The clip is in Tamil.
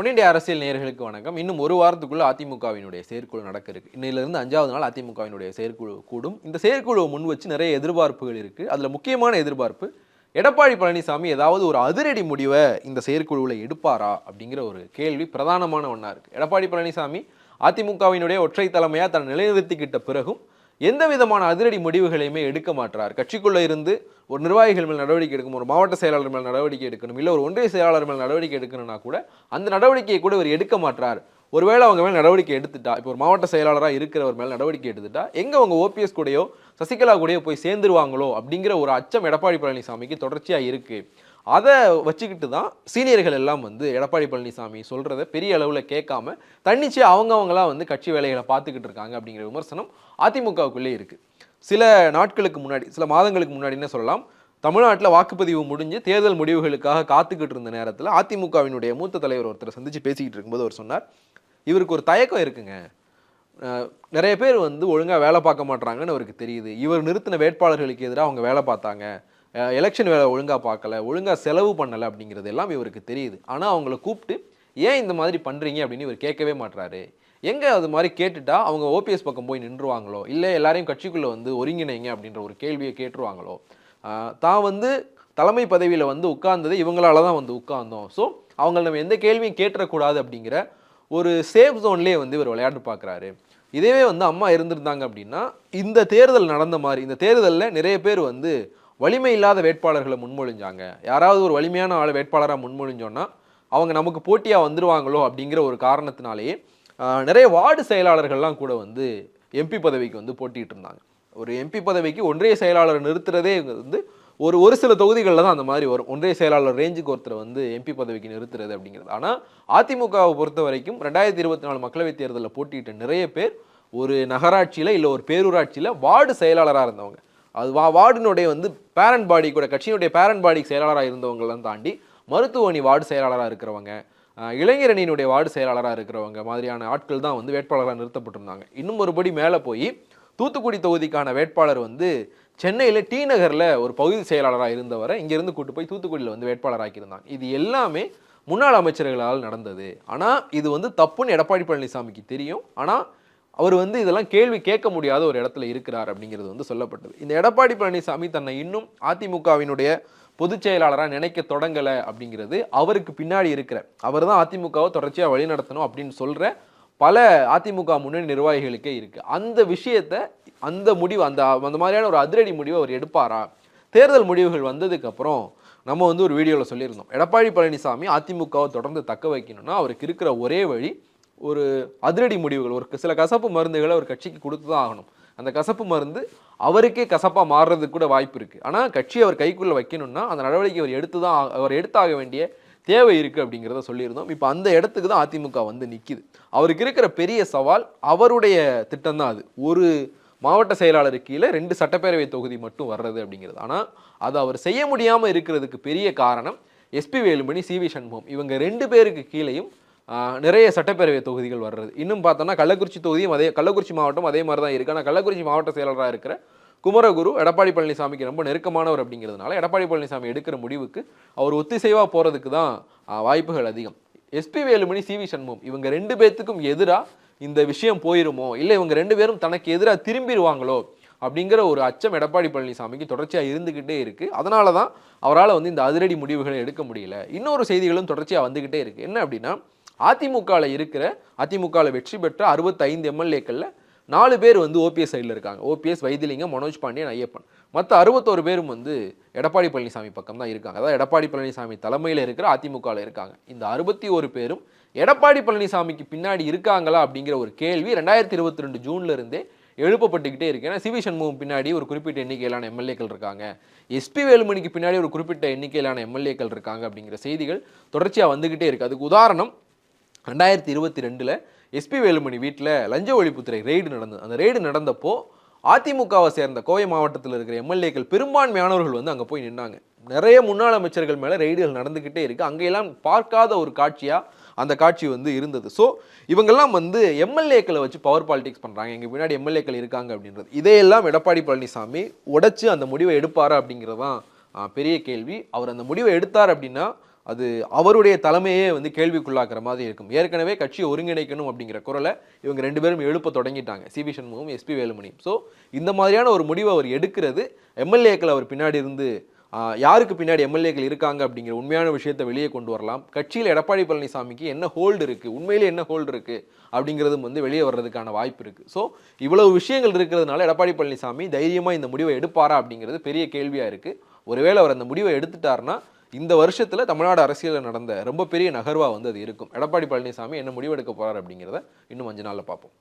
பொன்னிண்டிய அரசியல் நேயர்களுக்கு வணக்கம். இன்னும் ஒரு வாரத்துக்குள்ள அதிமுகவினுடைய செயற்குழு நடக்க இருக்கு இன்னிலிருந்து அஞ்சாவது நாள் அதிமுகவினுடைய செயற்குழு கூடும். இந்த செயற்குழுவை முன் வச்சு நிறைய எதிர்பார்ப்புகள் இருக்கு. அதில் முக்கியமான எதிர்பார்ப்பு எடப்பாடி பழனிசாமி ஏதாவது ஒரு அதிரடி முடிவை இந்த செயற்குழுவில் எடுப்பாரா அப்படிங்கிற ஒரு கேள்வி பிரதானமான ஒன்றா இருக்குது எடப்பாடி பழனிசாமி அதிமுகவினுடைய ஒற்றை தலைமையாக தன்னை நிலைநிறுத்திக்கிட்ட பிறகும் எந்த விதமான அதிரடி முடிவுகளையுமே எடுக்க மாட்டார். கட்சிக்குள்ளே இருந்து ஒரு நிர்வாகிகள் மேல் நடவடிக்கை எடுக்கணும் ஒரு மாவட்ட செயலாளர் மேல் நடவடிக்கை எடுக்கணும் இல்லை ஒரு ஒன்றிய செயலாளர் மேல் நடவடிக்கை எடுக்கணும்னா கூட அந்த நடவடிக்கையை கூட இவர் எடுக்க மாட்டார். ஒருவேளை அவங்க மேல் நடவடிக்கை எடுத்துட்டா இப்போ ஒரு மாவட்ட செயலாளராக இருக்கிறவர் மேல் நடவடிக்கை எடுத்துட்டா எங்கே அவங்க ஓபிஎஸ் கூடயோ சசிகலா கூடயோ போய் சேர்ந்துருவாங்களோ அப்படிங்கிற ஒரு அச்சம் எடப்பாடி பழனிசாமிக்கு தொடர்ச்சியாக இருக்குது அதை வச்சுக்கிட்டு தான் சீனியர்கள் எல்லாம் வந்து எடப்பாடி பழனிசாமி சொல்கிறத பெரிய அளவில் கேட்காம தன்னிச்சு அவங்கவங்களாம் வந்து கட்சி வேலைகளை பார்த்துக்கிட்டு இருக்காங்க அப்படிங்கிற விமர்சனம் அதிமுகவுக்குள்ளே இருக்குது சில நாட்களுக்கு முன்னாடி சில மாதங்களுக்கு முன்னாடின்னு சொல்லலாம். தமிழ்நாட்டில் வாக்குப்பதிவு முடிஞ்சு தேர்தல் முடிவுகளுக்காக காத்துக்கிட்டு இருந்த நேரத்தில் அதிமுகவினுடைய மூத்த தலைவர் ஒருத்தர் சந்தித்து பேசிக்கிட்டு இருக்கும்போது அவர் சொன்னார் இவருக்கு ஒரு தயக்கம் இருக்குங்க. நிறைய பேர் வந்து ஒழுங்காக வேலை பார்க்க மாட்றாங்கன்னு அவருக்கு தெரியுது. இவர் நிறுத்தின வேட்பாளர்களுக்கு எதிராக அவங்க வேலை பார்த்தாங்க. எலெக்ஷன் வேலை ஒழுங்காக பார்க்கல ஒழுங்காக செலவு பண்ணலை அப்படிங்கிறது எல்லாம் இவருக்கு தெரியுது. ஆனால் அவங்கள கூப்பிட்டு ஏன் இந்த மாதிரி பண்ணுறீங்க அப்படின்னு இவர் கேட்கவே மாட்டுறாரு எங்கே அது மாதிரி கேட்டுட்டா அவங்க ஓபிஎஸ் பக்கம் போய் நின்றுவாங்களோ? இல்லை எல்லாரையும் கட்சிக்குள்ளே வந்து ஒருங்கிணைங்க அப்படின்ற ஒரு கேள்வியை கேட்டுருவாங்களோ? தான் வந்து தலைமை பதவியில் வந்து உட்கார்ந்தது இவங்களால தான் வந்து உட்கார்ந்தோம். ஸோ அவங்கள நம்ம எந்த கேள்வியும் கேட்டுறக்கூடாது அப்படிங்கிற ஒரு சேஃப் ஜோன்லேயே வந்து இவர் விளையாட்டு பார்க்குறாரு. இதேவே வந்து அம்மா இருந்திருந்தாங்க அப்படின்னா இந்த தேர்தல் நடந்த மாதிரி இந்த தேர்தலில் நிறைய பேர் வந்து வலிமை இல்லாத வேட்பாளர்களை முன்மொழிஞ்சாங்க. யாராவது ஒரு வலிமையான ஆள் வேட்பாளராக முன்மொழிஞ்சோன்னா அவங்க நமக்கு போட்டியாக வந்துடுவாங்களோ அப்படிங்கிற ஒரு காரணத்தினாலேயே நிறைய வார்டு செயலாளர்கள்லாம் கூட வந்து எம்பி பதவிக்கு வந்து போட்டிகிட்டு இருந்தாங்க. ஒரு எம்பி பதவிக்கு ஒன்றிய செயலாளர் நிறுத்துறதே வந்து ஒரு ஒரு சில தொகுதிகளில் தான் அந்த மாதிரி வரும். ஒன்றிய செயலாளர் ரேஞ்சுக்கு ஒருத்தர் வந்து எம்பி பதவிக்கு நிறுத்துறது அப்படிங்கிறது. ஆனால் அதிமுகவை பொறுத்த வரைக்கும் ரெண்டாயிரத்தி இருபத்தி நாலு மக்களவைத் தேர்தலில் போட்டியிட்ட நிறைய பேர் ஒரு நகராட்சியில் இல்லை ஒரு பேரூராட்சியில் வார்டு செயலாளராக இருந்தவங்க. அது வா வார்டினுடைய வந்து பேரண்ட் பாடி கூட கட்சியினுடைய பேரண்ட் பாடி செயலாளராக இருந்தவங்களாம் தாண்டி மருத்துவ அணி வார்டு செயலாளராக இருக்கிறவங்க அஹ், இளைஞர் அணியினுடைய வார்டு செயலாளராக இருக்கிறவங்க மாதிரியான ஆட்கள் தான் வந்து வேட்பாளராக நிறுத்தப்பட்டிருந்தாங்க. இன்னும் ஒருபடி மேலே போய் தூத்துக்குடி தொகுதிக்கான வேட்பாளர் வந்து சென்னையில் டி நகரில் ஒரு பகுதி செயலாளராக இருந்தவரை இங்கேருந்து கூட்டு போய் தூத்துக்குடியில் வந்து வேட்பாளராக்கியிருந்தாங்க இது எல்லாமே முன்னாள் அமைச்சர்களால் நடந்தது. ஆனால் இது வந்து தப்புன்னு எடப்பாடி பழனிசாமிக்கு தெரியும். ஆனால் அவர் வந்து இதெல்லாம் கேள்வி கேட்க முடியாத ஒரு இடத்துல இருக்கிறார் அப்படிங்கிறது வந்து சொல்லப்பட்டது. இந்த எடப்பாடி பழனிசாமி தன்னை இன்னும் அதிமுகவினுடைய பொதுச் செயலாளராக நினைக்க தொடங்கலை அப்படிங்கிறது அவருக்கு பின்னாடி இருக்கிற அவர் தான் அதிமுகவை தொடர்ச்சியாக வழிநடத்தணும் அப்படின்னு சொல்கிற பல அதிமுக முன்னணி நிர்வாகிகளுக்கே இருக்குது அந்த விஷயத்த அந்த முடிவு அந்த அந்த மாதிரியான ஒரு அதிரடி முடிவை அவர் எடுப்பாரா? தேர்தல் முடிவுகள் வந்ததுக்கப்புறம் நம்ம வந்து ஒரு வீடியோவில் சொல்லியிருந்தோம். எடப்பாடி பழனிசாமி அதிமுகவை தொடர்ந்து தக்க வைக்கணும்னா அவருக்கு இருக்கிற ஒரே வழி ஒரு அதிரடி முடிவுகள் ஒரு சில கசப்பு மருந்துகளை ஒரு கட்சிக்கு கொடுத்து தான் ஆகணும். அந்த கசப்பு மருந்து அவருக்கே கசப்பாக மாறுறதுக்கு கூட வாய்ப்பு இருக்குது ஆனால் கட்சி அவர் கைக்குள்ளே வைக்கணும்னா அந்த நடவடிக்கை அவர் எடுத்து தான் ஆ- அவர் எடுத்தாக வேண்டிய தேவை இருக்குது அப்படிங்கிறத சொல்லியிருந்தோம். இப்போ அந்த இடத்துக்கு தான் அதிமுக வந்து நிற்கிது அவருக்கு இருக்கிற பெரிய சவால் அவருடைய திட்டம் தான் அது. ஒரு மாவட்ட செயலாளர் கீழே ரெண்டு சட்டப்பேரவை தொகுதி மட்டும் வர்றது அப்படிங்கிறது. ஆனால் அது அவர் செய்ய முடியாமல் இருக்கிறதுக்கு பெரிய காரணம் S P Velumani C V Shanmugam. இவங்க ரெண்டு பேருக்கு கீழேயும் நிறைய சட்டப்பேரவை தொகுதிகள் வர்றது. இன்னும் பார்த்தோம்னா கள்ளக்குறிச்சி தொகுதியும் அதே கள்ளக்குறிச்சி மாவட்டம் அதே மாதிரி தான் இருக்குது ஆனால் கள்ளக்குறிச்சி மாவட்ட செயலராக இருக்கிற குமரகுரு எடப்பாடி பழனிசாமிக்கு ரொம்ப நெருக்கமானவர் அப்படிங்கிறதுனால எடப்பாடி பழனிசாமி எடுக்கிற முடிவுக்கு அவர் ஒத்திசைவாக போகிறதுக்கு தான் வாய்ப்புகள் அதிகம். S P Velumani C V Shanmugam இவங்க ரெண்டு பேர்த்துக்கும் எதிராக இந்த விஷயம் போயிருமோ? இல்லை இவங்க ரெண்டு பேரும் தனக்கு எதிராக திரும்பிடுவாங்களோ? அப்படிங்கிற ஒரு அச்சம் எடப்பாடி பழனிசாமிக்கு தொடர்ச்சியாக இருந்துக்கிட்டே இருக்குது அதனால தான் அவரால் வந்து இந்த அதிரடி முடிவுகளை எடுக்க முடியல. இன்னொரு செய்திகளும் தொடர்ச்சியாக வந்துக்கிட்டே இருக்குது என்ன அப்படின்னா அதிமுகவில் இருக்கிற அதிமுகவில் வெற்றி பெற்ற அறுபத்தைந்து எம்எல்ஏக்களில் நாலு பேர் வந்து ஓபிஎஸ் சைடில் இருக்காங்க. ஓபிஎஸ் வைத்திலிங்கம் மனோஜ் பாண்டியன் ஐயப்பன். மற்ற அறுபத்தோரு பேரும் வந்து எடப்பாடி பழனிசாமி பக்கம் தான் இருக்காங்க. அதாவது எடப்பாடி பழனிசாமி தலைமையில் இருக்கிற அதிமுகவில் இருக்காங்க. இந்த அறுபத்தி ஒரு பேரும் எடப்பாடி பழனிசாமிக்கு பின்னாடி இருக்காங்களா அப்படிங்கிற ஒரு கேள்வி ரெண்டாயிரத்தி இருபத்தி ரெண்டு ஜூன்ல இருந்தே எழுப்பப்பட்டுக்கிட்டே இருக்கு. ஏன்னா சிவி சண்முகம் பின்னாடி ஒரு குறிப்பிட்ட எண்ணிக்கையிலான எம்எல்ஏக்கள் இருக்காங்க. எஸ்பி வேலுமணிக்கு பின்னாடி ஒரு குறிப்பிட்ட எண்ணிக்கையிலான எம்எல்ஏக்கள் இருக்காங்க அப்படிங்கிற செய்திகள் தொடர்ச்சியாக வந்துக்கிட்டே இருக்கு. அதுக்கு உதாரணம் ரெண்டாயிரத்தி இருபத்தி ரெண்டில் எஸ்பி வேலுமணி வீட்டில் லஞ்ச ஒழிப்புத்துறை ரெய்டு நடந்தது. அந்த ரெய்டு நடந்தப்போ அதிமுகவை சேர்ந்த கோவை மாவட்டத்தில் இருக்கிற எம்எல்ஏக்கள் பெரும்பான்மையானவர்கள் வந்து அங்கே போய் நின்னாங்க. நிறைய முன்னாள் அமைச்சர்கள் மேலே ரெய்டுகள் நடந்துக்கிட்டே இருக்குது அங்கெல்லாம் பார்க்காத ஒரு காட்சியாக அந்த காட்சி வந்து இருந்தது. ஸோ இவங்கெல்லாம் வந்து எம்எல்ஏக்களை வச்சு பவர் பாலிடிக்ஸ் பண்ணுறாங்க எங்கள் பின்னாடி எம்எல்ஏக்கள் இருக்காங்க அப்படின்றது. இதையெல்லாம் எடப்பாடி பழனிசாமி உடைச்சு அந்த முடிவை எடுப்பாரா அப்படிங்கிறது தான் பெரிய கேள்வி. அவர் அந்த முடிவை எடுத்தார் அப்படின்னா அது அவருடைய தலைமையே வந்து கேள்விக்குள்ளாக்குற மாதிரி இருக்கும். ஏற்கனவே கட்சியை ஒருங்கிணைக்கணும் அப்படிங்கிற குரலை இவங்க ரெண்டு பேரும் எழுப்ப தொடங்கிட்டாங்க. C P Shanmugam S P வேலுமணியும் so இந்த மாதிரியான ஒரு முடிவை அவர் எடுக்கிறது எம்எல்ஏக்கள் அவர் பின்னாடி இருந்து யாருக்கு பின்னாடி எம்எல்ஏக்கள் இருக்காங்க அப்படிங்கிற உண்மையான விஷயத்தை வெளியே கொண்டு வரலாம். கட்சியில் எடப்பாடி பழனிசாமிக்கு என்ன ஹோல்டு இருக்குது உண்மையிலே என்ன ஹோல்டு இருக்குது அப்படிங்கிறதும் வந்து வெளியே வர்றதுக்கான வாய்ப்பு இருக்குது ஸோ இவ்வளவு விஷயங்கள் இருக்கிறதுனால எடப்பாடி பழனிசாமி தைரியமாக இந்த முடிவை எடுப்பாரா அப்படிங்கிறது பெரிய கேள்வியாக இருக்குது ஒருவேளை அவர் அந்த முடிவை எடுத்துட்டாருன்னா இந்த வருஷத்தில் தமிழ்நாடு அரசியலில் நடந்த ரொம்ப பெரிய நகர்வாக வந்து அது இருக்கும். எடப்பாடி பழனிசாமி என்ன முடிவெடுக்க போகிறார் அப்படிங்கிறத இன்னும் அஞ்சு நாளில் பார்ப்போம்.